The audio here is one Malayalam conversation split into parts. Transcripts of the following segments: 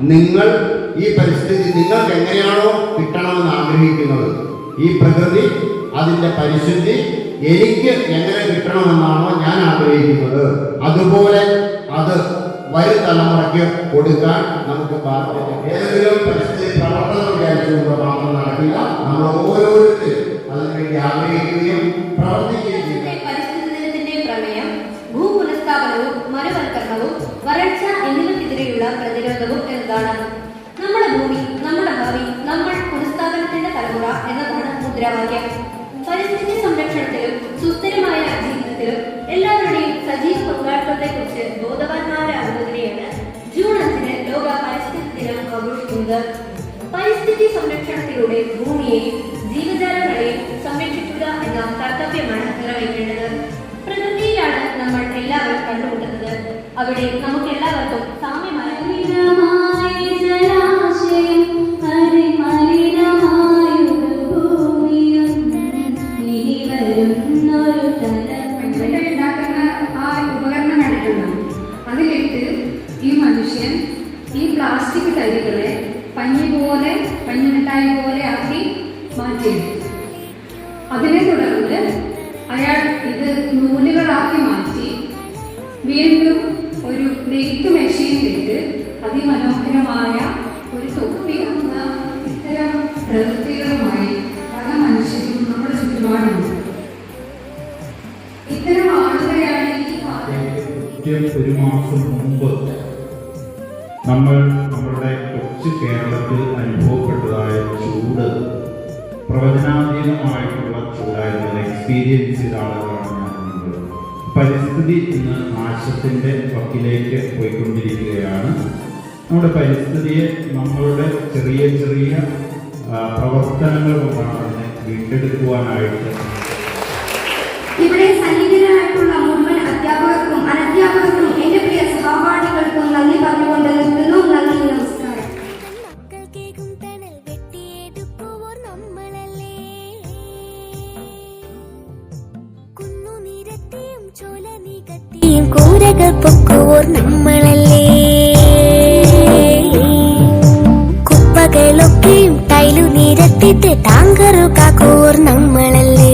നിങ്ങൾ ഈ പരിസ്ഥിതി നിങ്ങൾക്ക് എങ്ങനെയാണോ കിട്ടണമെന്ന് ആഗ്രഹിക്കുന്നത്. ഈ പ്രകൃതി അതിന്റെ പരിശുദ്ധി എനിക്ക് എങ്ങനെ കിട്ടണമെന്നാണോ ഞാൻ ആഗ്രഹിക്കുന്നത്. അതുപോലെ അത് വരും തലമുറയ്ക്ക് കൊടുക്കാൻ നമുക്ക് ബാധ്യത ഏതെങ്കിലും പരിസ്ഥിതി പ്രവർത്തനം വിചാരിച്ചുകൊണ്ട് മാത്രം നടക്കില്ല. നമ്മൾ ഓരോരുത്തരും അതിനുവേണ്ടി ആഗ്രഹിക്കുകയും പ്രവർത്തിക്കുകയും ചെയ്യുക പ്രമേയം വരൾച്ച എന്നിവയ്ക്കെതിരെയുള്ള പ്രതിരോധവും എന്താണ്? നമ്മുടെ ഭൂമി നമ്മുടെ ഭാവി നമ്മൾ പുനഃസ്ഥാപനത്തിന്റെ തലമുറ എന്നതാണ് മുദ്രാവാക്യം. പരിസ്ഥിതി സംരക്ഷണത്തിലും സുസ്ഥിരമായ ജീവിതത്തിലും എല്ലാവരുടെയും സജീവ പങ്കാളിത്തത്തെ കുറിച്ച് ബോധവാന്മാരാകുന്നതിനെയാണ് ജൂൺ അഞ്ചിന് ലോക പരിസ്ഥിതി ദിനം ആഘോഷിക്കുന്നത്. പരിസ്ഥിതി സംരക്ഷണത്തിലൂടെ ഭൂമിയെയും ജീവജാലങ്ങളെയും സംരക്ഷിക്കുക എന്ന കർത്തവ്യമാണ് നിറവേറ്റേണ്ടത് പ്രകൃതിയിലാണ് നമ്മൾ എല്ലാവരും കണ്ടുമുട്ടുന്നത്. അവിടെ നമുക്ക് എല്ലാവർക്കും പഞ്ഞിമിഠായി പോലെ ആക്കി മാറ്റിയെടുത്തു. അതിനെ തുടർന്ന് അയാൾ ഇത് നൂലുകളാക്കി മാറ്റി വീണ്ടും ഒരു നെയ്ത്ത് മെഷീനിലിട്ട് അതിമനോഹരമായ ഒരു തൊപ്പി എന്ന ഇത്തരം പ്രവൃത്തികളുമായി പല മനുഷ്യരും നമ്മുടെ ചുറ്റുപാടുണ്ട് ഇത്തരം ആളുകളെയാണ് ഒരു മാസം മുമ്പ് നമ്മൾ നമ്മുടെ കൊച്ചു കേരളത്തിൽ ചൂട് പ്രവചനാതീതമായിട്ടുള്ള ചൂടായിരുന്ന എക്സ്പീരിയൻസ് ആളുകളാണ് പരിസ്ഥിതി ഇന്ന് നാശത്തിന്റെ വക്കിലേക്ക് പോയിക്കൊണ്ടിരിക്കുകയാണ്. നമ്മുടെ പരിസ്ഥിതിയെ നമ്മളുടെ ചെറിയ ചെറിയ പ്രവർത്തനങ്ങൾ കൊണ്ടാണ് അതിനെ വീണ്ടെടുക്കുവാനായിട്ട് ഇവിടെ കൂരകൾ പൊക്കുവോർ നമ്മളല്ലേ കുപ്പകളൊക്കെയും ടൈലു നിരത്തിട്ട് ടാങ്കറു നമ്മളല്ലേ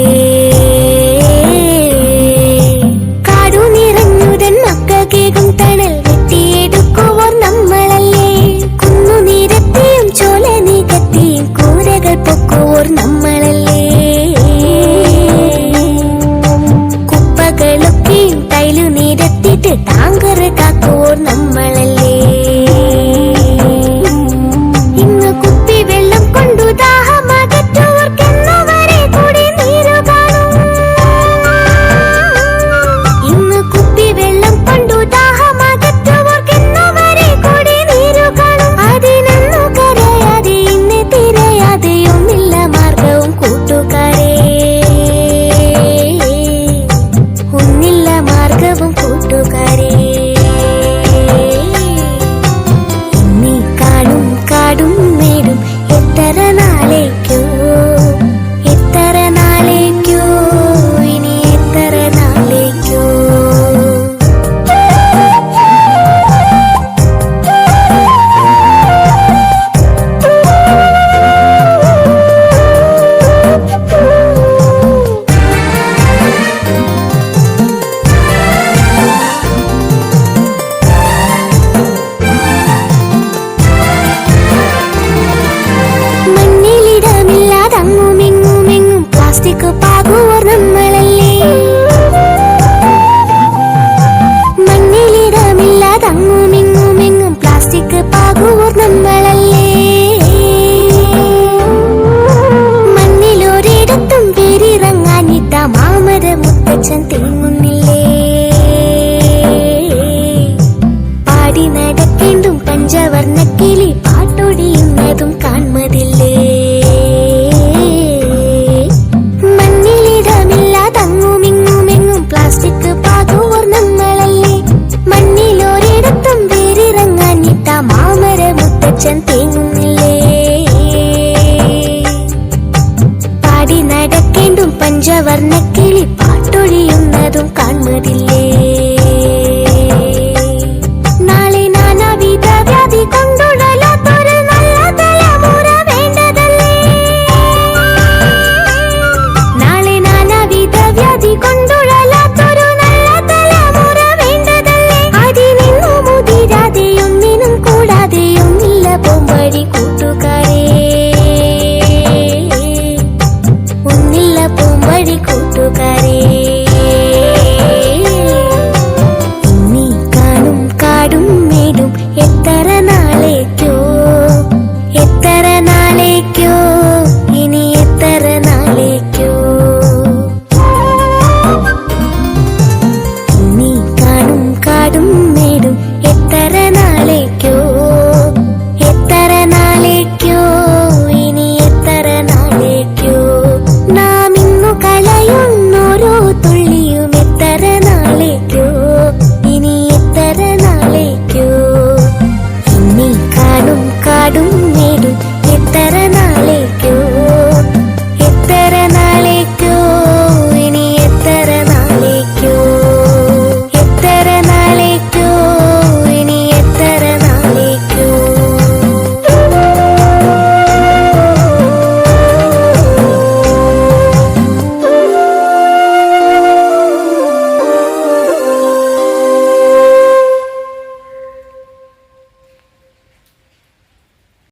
മുത്തച്ഛൻ തിങ്ങുന്നില്ലേ പാടി നടക്കേണ്ടും പഞ്ചവർണക്കിളി പാട്ടൊടിയുന്നതും